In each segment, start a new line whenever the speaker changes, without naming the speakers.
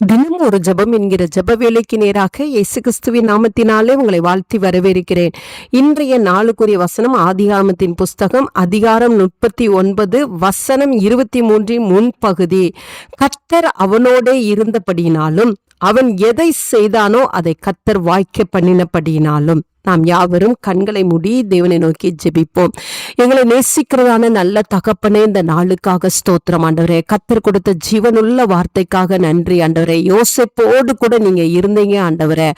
தினம் ஒரு ஜெபம் என்கிற ஜப வேலைக்கு நேராக இயேசு கிறிஸ்துவின் நாமத்தினாலே உங்களை வாழ்த்தி வரவேற்கிறேன். இன்றைய நாளுக்குரிய வசனம் ஆதிகாமத்தின் புஸ்தகம் அதிகாரம் முப்பத்தி ஒன்பது வசனம் இருபத்தி மூன்றின் முன்பகுதி. கத்தர் அவனோடே இருந்தபடியினாலும் அவன் எதை செய்தானோ அதை கத்தர் வாய்க்க பண்ணினபடியினாலும். நாம் யாவரும் கண்களை மூடி தேவனை நோக்கி ஜெபிப்போம். எங்களை நேசிக்கிறதான நல்ல தகப்பனே இந்த நாளுக்காக ஸ்தோத்திரம். ஆண்டவரே கத்தர் கொடுத்த ஜீவனுள்ள வார்த்தைக்காக நன்றி. ஆண்டவரே யோசிப்போடு கூட நீங்க இருந்தீங்க ஆண்டவரே.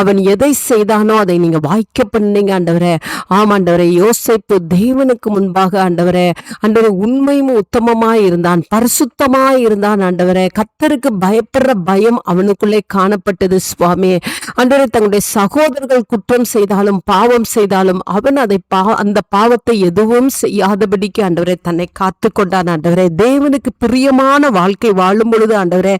அவன் எதை செய்தானோ அதை நீங்க வாய்க்க பண்ணீங்க ஆண்டவரே. ஆமாண்டவரே யோசிப்பு தேவனுக்கு முன்பாக ஆண்டவரே. ஆண்டவரே உண்மையும் உத்தமமாய் இருந்தான் பரிசுத்தமாய் இருந்தான் ஆண்டவரே. கத்தருக்கு பயப்படுற பயம் அவனுக்குள்ளே காணப்பட்டது சுவாமி. ஆண்டவரே தங்களுடைய சகோதரர்கள் குற்றம் செய்தாலும் பாவம் செய்தாலும் அவன் அதை பா அந்த பாவத்தை எதுவும் செய்யாதபடிக்கு ஆண்டவரே தன்னை காத்து கொண்டான் ஆண்டவரே. தேவனுக்கு பிரியமான வாழ்க்கை வாழும் பொழுது ஆண்டவரே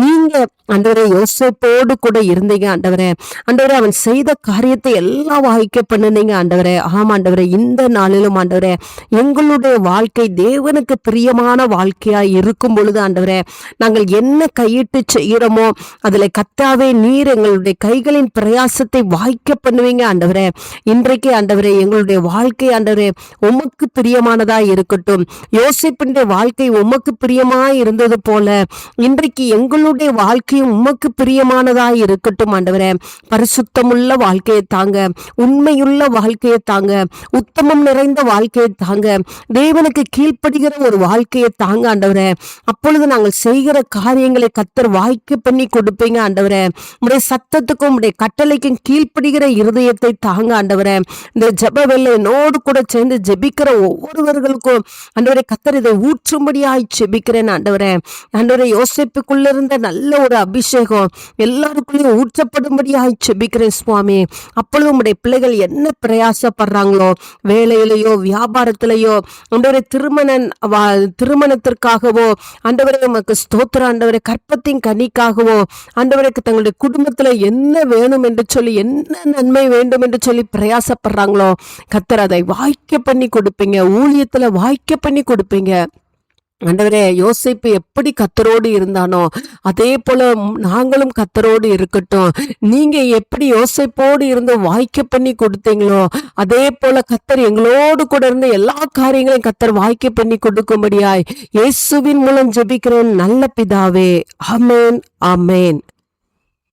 நீங்க ஆண்டவரே யோசிப்போடு கூட இருந்தீங்க ஆண்டவரே. ஆண்டவரே அவன் செய்த காரியத்தை எல்லாம் வாய்க்க பண்ணுனீங்க ஆண்டவரே. ஆமா ஆண்டவரே இந்த நாளிலும் ஆண்டவரே எங்களுடைய வாழ்க்கை தேவனுக்கு பிரியமான வாழ்க்கையா இருக்கும் பொழுது ஆண்டவரே நாங்கள் என்ன கையிட்டு செய்கிறோமோ அதுல கத்தாவே நீர் எங்களுடைய கைகளின் பிரயாசத்தை வாய்க்க பண்ணுவீங்க ஆண்டவரே இன்றைக்கு ஆண்டவரே எங்களுடைய வாழ்க்கை ஆண்டவரே உமக்கு பிரியமானதா இருக்கட்டும். யோசிப்பினுடைய வாழ்க்கை உமக்கு பிரியமா இருந்தது போல இன்றைக்கு எங்களுடைய வாழ்க்கையும் உமக்கு பிரியமானதா இருக்கட்டும் ஆண்டவரே. பரிசுத்தமுள்ள வாழ்க்கையை தாங்க உண்மையுள்ள வாழ்க்கையை தாங்க உத்தமம் நிறைந்த வாழ்க்கையை தாங்க தேவனுக்கு கீழ்ப்படுகிற ஒரு வாழ்க்கையை தாங்க ஆண்டவரே. அப்பொழுது நாங்கள் செய்கிற காரியங்களை கத்தர் வாய்க்கு பண்ணி கொடுப்பீங்க ஆண்டவரே. உடைய சத்தத்துக்கும் உடைய கட்டளைக்கும் கீழ்ப்படுகிற இருதயத்தை தாங்க ஆண்டவரே. இந்த ஜப வேலை என்னோடு கூட சேர்ந்து ஜெபிக்கிற ஒவ்வொருவர்களுக்கும் ஆண்டவரே கத்தர் இதை ஊற்றும்படியாய் ஜெபிக்கிறேன் ஆண்டவரே. ஆண்டவரே யோசிப்புக்குள்ள இருந்த நல்ல ஒரு அபிஷேகம் எல்லாருக்குள்ளேயும் ஊற்றப்படும்படியாய் ஜெபிக்கிறேன் சுவாமி. அப்பொழுது உங்களுடைய பிள்ளைகள் என்ன பிரயாசப்படுறாங்களோ வேலையிலையோ வியாபாரத்திலேயோ ஆண்டவரே திருமணன் திருமணத்திற்காகவோ ஆண்டவரே உமக்கு ஸ்தோத்திர ஆண்டவரே கற்பத்தின் கனிக்காகவோ ஆண்டவருக்கு தங்களுடைய குடும்பத்தில் என்ன வேணும் என்று சொல்லி என்ன நன்மை வேணும் வேண்டும் என்று சொல்லி பிரயாசப்படுறாங்களோ? கத்தர் அதை வாய்க்க பண்ணி கொடுப்பீங்க. ஊழியத்துல வாய்க்க பண்ணி கொடுப்பீங்க. ஆண்டவரே யோசிப்பு எப்படி கத்தரோடு இருந்தானோ அதே போல நாங்களும் கத்தரோடு இருக்கட்டும். நீங்க எப்படி யோசிப்போடு இருந்து வாய்க்க பண்ணி கொடுத்தீங்களோ அதே போல கத்தர் எங்களோடு கூட இருந்து எல்லா காரியங்களையும் கத்தர் வாய்க்க பண்ணி கொடுக்கும்படியாய் இயேசுவின் மூலம் ஜெபிக்கிறேன் நல்ல பிதாவே. அமேன் அமேன்